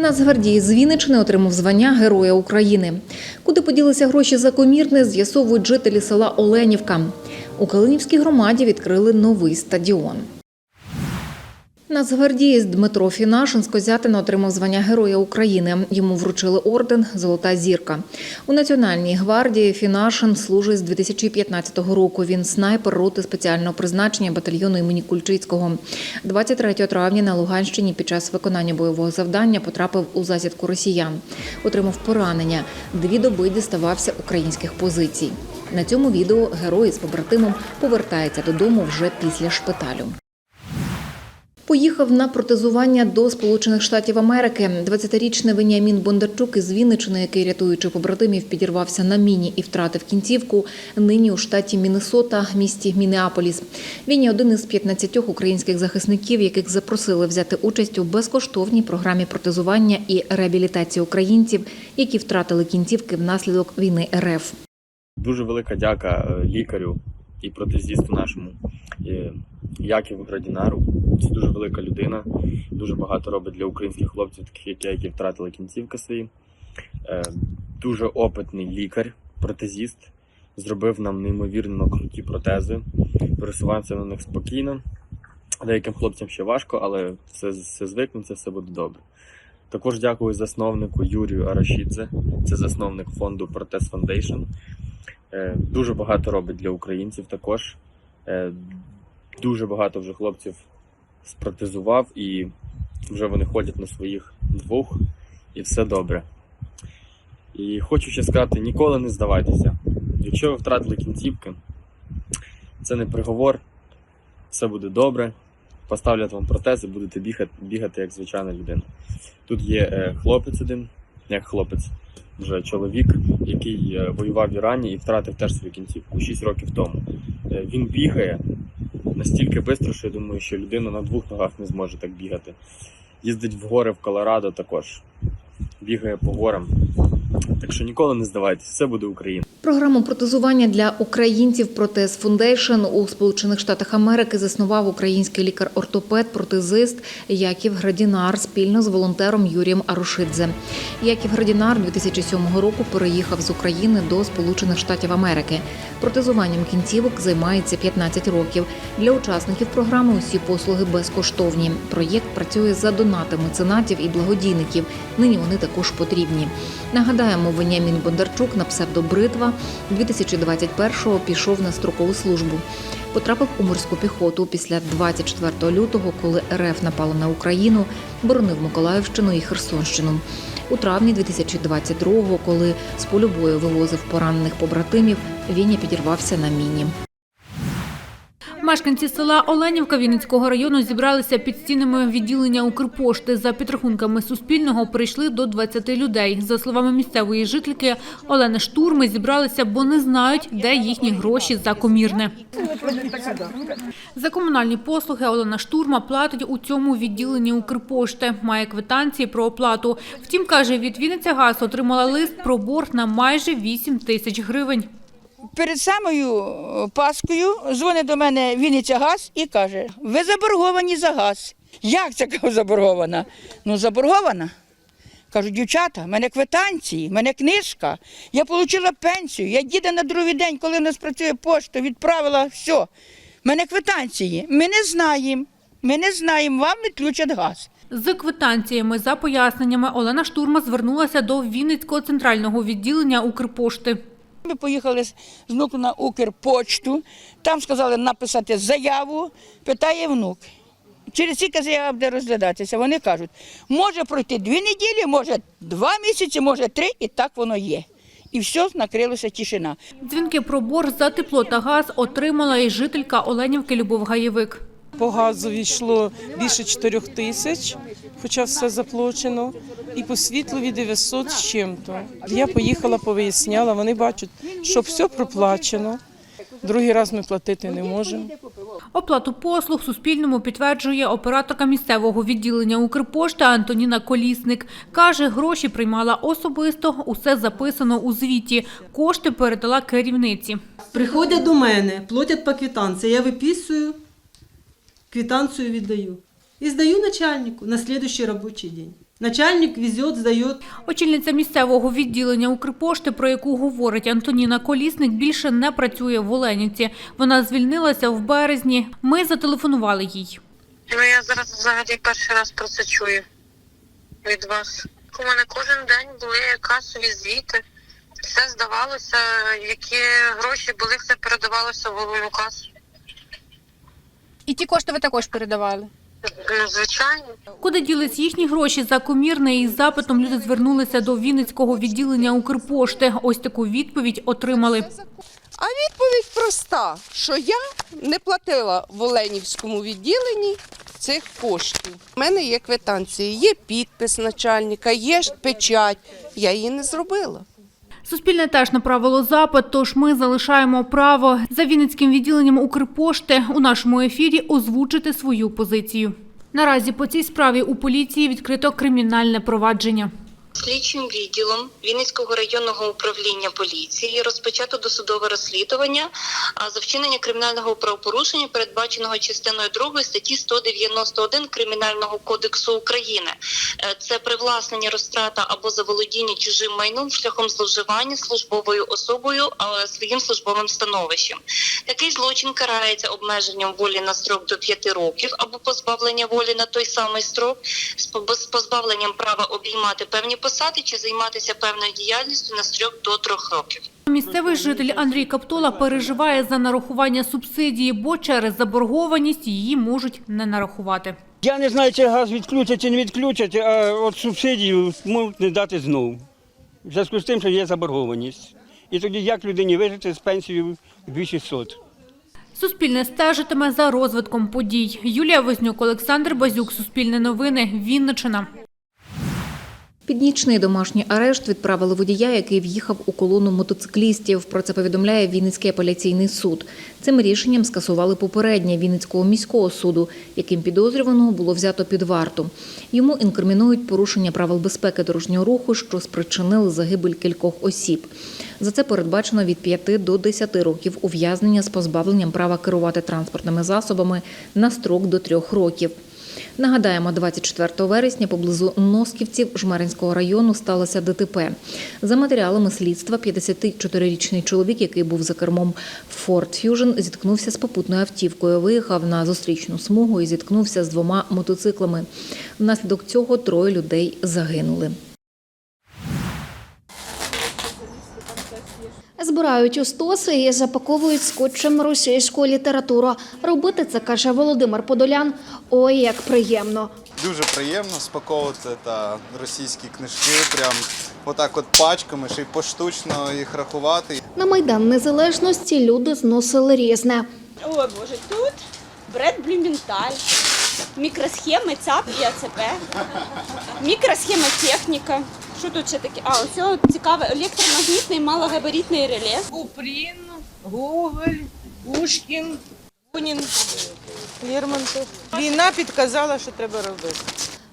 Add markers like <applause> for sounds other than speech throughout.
Нацгвардії з Вінничини отримав звання Героя України. Куди поділися гроші за комірне, з'ясовують жителі села Оленівка. У Калинівській громаді відкрили новий стадіон. Нацгвардієць Дмитро Фінашин з Козятина отримав звання Героя України. Йому вручили орден Золота зірка. У Національній гвардії Фінашин служить з 2015 року. Він снайпер роти спеціального призначення батальйону імені Кульчицького. 23 травня на Луганщині під час виконання бойового завдання потрапив у засідку росіян. Отримав поранення. Дві доби діставався українських позицій. На цьому відео герой з побратимом повертається додому вже після шпиталю. Поїхав на протезування до Сполучених Штатів Америки. 20-річний Веніамін Бондарчук із Вінничини, який рятуючи побратимів, підірвався на міні і втратив кінцівку. Нині у штаті Міннесота, місті Мінеаполіс. Він є один із 15 українських захисників, яких запросили взяти участь у безкоштовній програмі протезування і реабілітації українців, які втратили кінцівки внаслідок війни РФ. Дуже велика дяка е, лікарю і протезісту нашому Яківу Градінару. Це дуже велика людина, дуже багато робить для українських хлопців, таких як я, які втратили кінцівки свої. Е, Дуже опитний лікар, протезіст. Зробив нам неймовірно круті протези. Пересуваємося на них спокійно. Деяким хлопцям ще важко, але все, все звикнеться, все буде добре. Також дякую засновнику Юрію Арашідзе, це засновник фонду Протез Foundation. Е, Дуже багато робить для українців також. Е, Дуже багато вже хлопців спротезував і вже вони ходять на своїх двох, і все добре. І хочу ще сказати: ніколи не здавайтеся. Якщо ви втратили кінцівки, це не приговор, все буде добре. Поставлять вам протези, будете бігати, бігати як звичайна людина. Тут є е, хлопець один, як хлопець, вже чоловік, який е, воював в Ірані і втратив теж свою кінцівку 6 років тому. Е, Він бігає настільки швидко, що я думаю, що людина на двох ногах не зможе так бігати. Їздить в гори в Колорадо також, бігає по горам. Так що ніколи не здавайтеся, все буде Україна. Програму протезування для українців Протез Фундейшн у Сполучених Штатах Америки заснував український лікар-ортопед, протезист Яків Градінар спільно з волонтером Юрієм Арушидзе. Яків Градінар 2007 року переїхав з України до Сполучених Штатів Америки. Протезуванням кінцівок займається 15 років. Для учасників програми усі послуги безкоштовні. Проєкт працює за донати меценатів і благодійників. Нині вони також потрібні. Нагадаємо, Веніамін Бондарчук на псевдобритва 2021-го пішов на строкову службу. Потрапив у морську піхоту після 24 лютого, коли РФ напала на Україну, боронив Миколаївщину і Херсонщину. У травні 2022-го, коли з полю бою вивозив поранених побратимів, Віня підірвався на міні. Мешканці села Оленівка Вінницького району зібралися під стінами відділення Укрпошти. За підрахунками Суспільного прийшли до 20 людей. За словами місцевої жительки Олени Штурми, зібралися, бо не знають, де їхні гроші за комірне. За комунальні послуги Олена Штурма платить у цьому відділенні Укрпошти. Має квитанції про оплату. Втім, каже, від Вінниця Газ отримала лист про борг на майже 8 тисяч гривень. Перед самою е, Паскою дзвонить до мене Вінниця газ і каже: ви заборговані за газ. Як це заборгована? Ну, заборгована. Кажу, дівчата, в мене квитанції, в мене книжка. Я отримала пенсію. Я діда на другий день, коли в нас працює пошта, відправила все. В мене квитанції. Ми не знаємо. Ми не знаємо, вам відключать газ. З квитанціями за поясненнями Олена Штурма звернулася до Вінницького центрального відділення Укрпошти. Ми поїхали з внуком на Укрпочту, там сказали написати заяву, питає внук. Через скільки заява буде розглядатися? Вони кажуть, може пройти дві неділі, може два місяці, може три, і так воно є. І все, накрилася тишина. Дзвінки про борг за тепло та газ отримала і жителька Оленівки Любов Гаєвик. По газу війшло більше 4 тисяч, хоча все заплачено, і по світлові 900 з чим-то. Я поїхала, повиясняла, вони бачать, що все проплачено. Другий раз ми платити не можемо. Оплату послуг Суспільному підтверджує операторка місцевого відділення Укрпошти Антоніна Колісник. Каже, гроші приймала особисто, усе записано у звіті. Кошти передала керівниці. Приходять до мене, платять по квитанції, я виписую, квитанцію віддаю. І здаю начальнику на слідуючий робочий день. Начальник везет, сдает. Очільниця місцевого відділення Укрпошти, про яку говорить Антоніна Колісник, більше не працює в Оленівці. Вона звільнилася в березні. Ми зателефонували їй. Ну я зараз взагалі перший раз про це чую від вас. У мене кожен день були касові звіти. Все здавалося, які гроші були, все передавалося в головну касу. І ті кошти ви також передавали. Ну, звичайно. Куди ділись їхні гроші за комірне із запитом люди звернулися до Вінницького відділення Укрпошти. Ось таку відповідь отримали. А відповідь проста, що я не платила в Оленівському відділенні цих коштів. У мене є квитанції, є підпис начальника, є ж печать. Я її не зробила. Суспільне теж направило запит, тож ми залишаємо право за Вінницьким відділенням Укрпошти у нашому ефірі озвучити свою позицію. Наразі по цій справі у поліції відкрито кримінальне провадження. Слідчим відділом Вінницького районного управління поліції розпочато досудове розслідування за вчинення кримінального правопорушення, передбаченого частиною 2 статті 191 Кримінального кодексу України. Е, Це привласнення, розтрата або заволодіння чужим майном шляхом зловживання службовою особою своїм службовим становищем. Такий злочин карається обмеженням волі на строк до 5 років або позбавлення волі на той самий строк з по- з позбавленням права обіймати певні посади чи займатися певною діяльністю на строк до 3 років. Місцевий житель Андрій Каптола переживає за нарахування субсидії, бо через заборгованість її можуть не нарахувати. Я не знаю, чи газ відключать чи не відключать, а от субсидію можуть не дати знову. В зв'язку з тим, що є заборгованість. І тоді як людині вижити з пенсією 2600? Суспільне стежитиме за розвитком подій. Юлія Вознюк, Олександр Базюк, Суспільне новини, Вінничина. Під нічний домашній арешт відправили водія, який в'їхав у колону мотоциклістів. Про це повідомляє Вінницький апеляційний суд. Цим рішенням скасували попереднє Вінницького міського суду, яким підозрюваного було взято під варту. Йому інкримінують порушення правил безпеки дорожнього руху, що спричинили загибель кількох осіб. За це передбачено від 5 до 10 років ув'язнення з позбавленням права керувати транспортними засобами на строк до 3 років. Нагадаємо, 24 вересня поблизу Носківців Жмеринського району сталося ДТП. За матеріалами слідства, 54-річний чоловік, який був за кермом Ford Fusion, зіткнувся з попутною автівкою. Виїхав на зустрічну смугу і зіткнувся з двома мотоциклами. Внаслідок цього троє людей загинули. Збирають у стоси і запаковують скотчем російську літературу. Робити це, каже Володимир Подолян. Ой, як приємно. Дуже приємно спаковувати та російські книжки, прям отак от пачками, ще й поштучно їх рахувати. На Майдан Незалежності люди зносили різне. Ой, Боже, тут бред Блюменталь, мікросхеми ЦАП і АЦП, мікросхема техніка. Що тут ще таке? А, ось цього цікаве електромагнітний малогабаритний реле. Купрін, Гоголь, Пушкін, Бунін, Лермонтов. Війна підказала, що треба робити.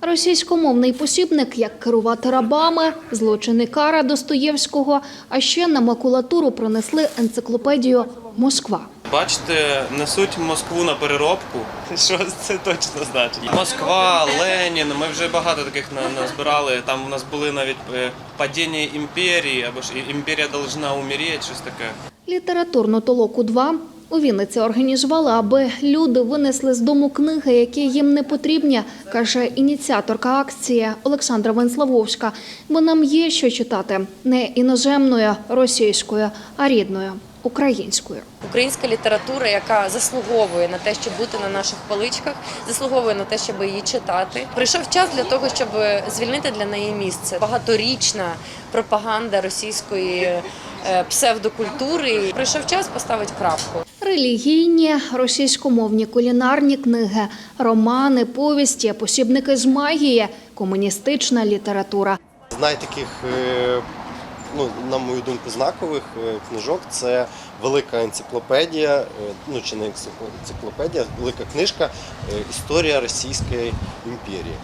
Російськомовний посібник, як керувати рабами, злочини кара Достоєвського, а ще на макулатуру принесли енциклопедію Москва. Бачите, несуть Москву на переробку. <laughs> Що це точно значить? Москва, Ленін. Ми вже багато таких назбирали. Там у нас були навіть е, падіння імперії, або ж імперія должна умереть, щось таке. Літературну толоку 2 у Вінниці організували, аби люди винесли з дому книги, які їм не потрібні, каже ініціаторка акції Олександра Венславовська. Бо нам є що читати не іноземною російською, а рідною українською. Українська література, яка заслуговує на те, щоб бути на наших поличках, заслуговує на те, щоб її читати. Прийшов час для того, щоб звільнити для неї місце. Багаторічна пропаганда російської е, псевдокультури. Прийшов час поставити крапку. Релігійні, російськомовні кулінарні книги, романи, повісті, посібники з магії, комуністична література. З найтаких, е, ну, на мою думку, знакових е, книжок це велика енциклопедія, е, ну чи не енциклопедія, велика книжка е, Історія Російської імперії.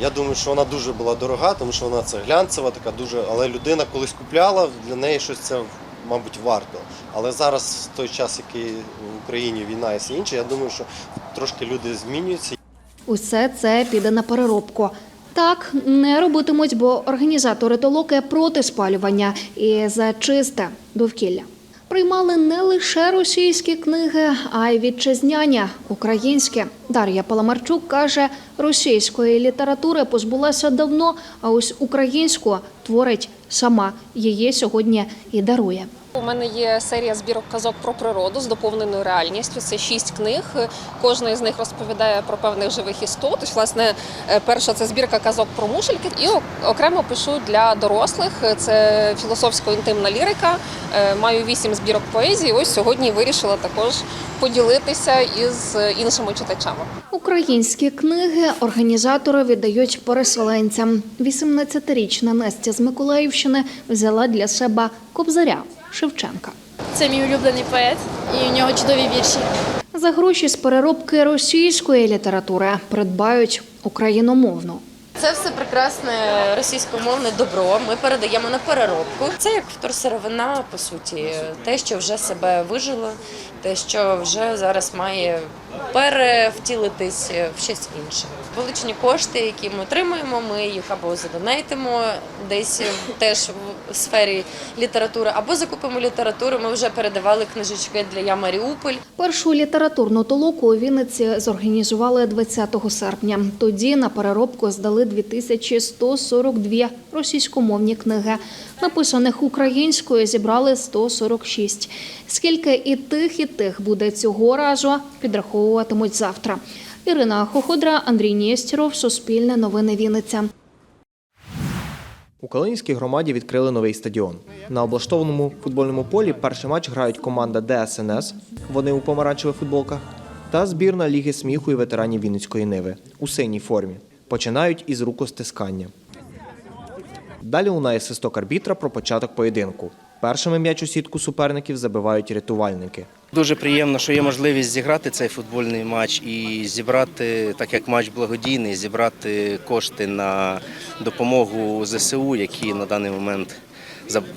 Я думаю, що вона дуже була дорога, тому що вона це глянцева, така дуже, але людина колись купляла, для неї щось це, мабуть, варто. Але зараз, в той час, який в Україні війна і все інше, я думаю, що трошки люди змінюються. Усе це піде на переробку. Так не робитимуть, бо організатори толоки проти спалювання і за чисте довкілля. Приймали не лише російські книги, а й вітчизняні українські. Дар'я Паламарчук каже, російської літератури позбулася давно, а ось українську творить сама. Її сьогодні і дарує. У мене є серія збірок казок про природу з доповненою реальністю. Це шість книг. Кожна із них розповідає про певних живих істот. Ось, власне, е, перша це збірка казок про мушельки. І окремо пишу для дорослих. Це філософсько-інтимна лірика. Е, Маю вісім збірок поезії. Ось сьогодні вирішила також поділитися із іншими читачами. Українські книги організатори віддають переселенцям. 18-річна Настя з Миколаївщини взяла для себе кобзаря Шевченка. Це мій улюблений поет, і у нього чудові вірші. За гроші з переробки російської літератури придбають україномовну. Це все прекрасне російськомовне добро. Ми передаємо на переробку. Це як вторсировина, по суті, те, що вже себе вижило, те, що вже зараз має перевтілитись в щось інше. Величні кошти, які ми отримуємо, ми їх або задонейтимо десь теж в сфері літератури, або закупимо літературу. Ми вже передавали книжечки для Я Маріуполь. Першу літературну толоку у Вінниці зорганізували 20 серпня. Тоді на переробку здали 2142 російськомовні книги. Написаних українською зібрали 146. Скільки і тих, і тих буде цього разу, підраховуватимуть завтра. Ірина Хоходра, Андрій Нєстєров, Суспільне новини Вінниця. У Калинівській громаді відкрили новий стадіон. На облаштованому футбольному полі перший матч грають команда ДСНС, вони у помаранчевих футболках, та збірна Ліги сміху і ветеранів Вінницької Ниви у синій формі. Починають із рукостискання. Далі лунає свисток арбітра про початок поєдинку. Першими м'яч у сітку суперників забивають рятувальники. Дуже приємно, що є можливість зіграти цей футбольний матч і зібрати, так як матч благодійний, зібрати кошти на допомогу ЗСУ, які на даний момент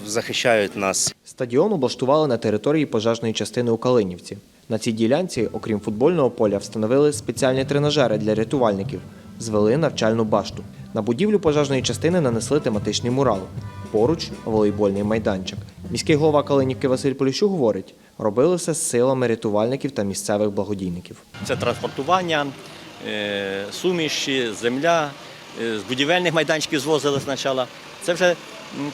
захищають нас. Стадіон облаштували на території пожежної частини у Калинівці. На цій ділянці, окрім футбольного поля, встановили спеціальні тренажери для рятувальників, звели навчальну башту. На будівлю пожежної частини нанесли тематичний мурал. Поруч волейбольний майданчик. Міський голова Калинівки Василь Поліщук говорить, робили все силами рятувальників та місцевих благодійників. Це транспортування, е, суміші, земля, е, з будівельних майданчиків звозили спочатку. Це вже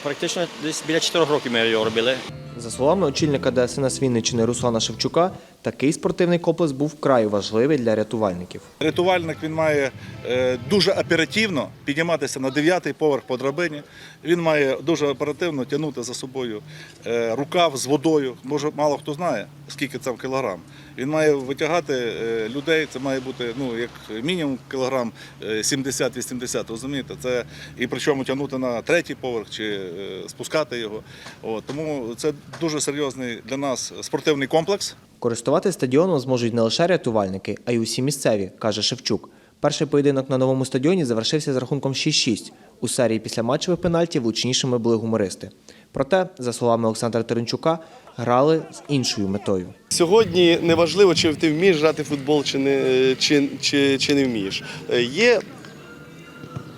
практично десь біля 4 років ми його робили. За словами очільника ДСНС Вінниччини Руслана Шевчука, такий спортивний комплекс був вкрай важливий для рятувальників. Рятувальник він має е, дуже оперативно підніматися на дев'ятий поверх по драбині. Він має дуже оперативно тягнути за собою е, рукав з водою. Може, мало хто знає, скільки це в кілограм. Він має витягати е, людей. Це має бути ну як мінімум кілограм е, 70-80, Розумієте, це і причому тягнути на третій поверх чи е, спускати його. От, тому це дуже серйозний для нас спортивний комплекс. Користувати стадіоном зможуть не лише рятувальники, а й усі місцеві, каже Шевчук. Перший поєдинок на новому стадіоні завершився з рахунком 6-6. У серії післяматчевих пенальтів влучнішими були гумористи. Проте, за словами Олександра Теренчука, грали з іншою метою. Сьогодні неважливо, чи ти вмієш грати в футбол, чи не, чи, чи, чи не вмієш. Е, Є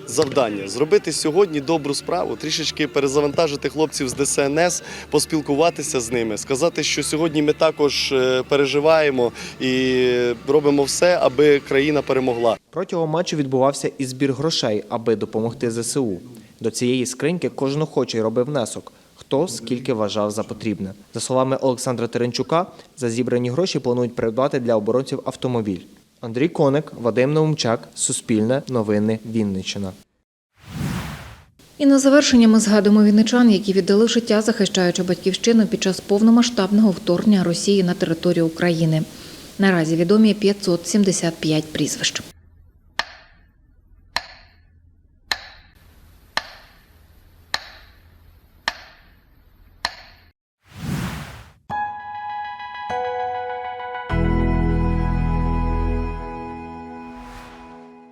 завдання зробити сьогодні добру справу, трішечки перезавантажити хлопців з ДСНС, поспілкуватися з ними, сказати, що сьогодні ми також е, переживаємо і робимо все, аби країна перемогла. Протягом матчу відбувався і збір грошей, аби допомогти ЗСУ. До цієї скриньки кожен охочий робив внесок. Хто скільки вважав за потрібне. За словами Олександра Теренчука, за зібрані гроші планують придбати для оборонців автомобіль. Андрій Коник, Вадим Наумчак, Суспільне, Новини, Вінниччина. І на завершення ми згадуємо вінничан, які віддали життя, захищаючи батьківщину під час повномасштабного вторгнення Росії на територію України. Наразі відомі 575 прізвищ.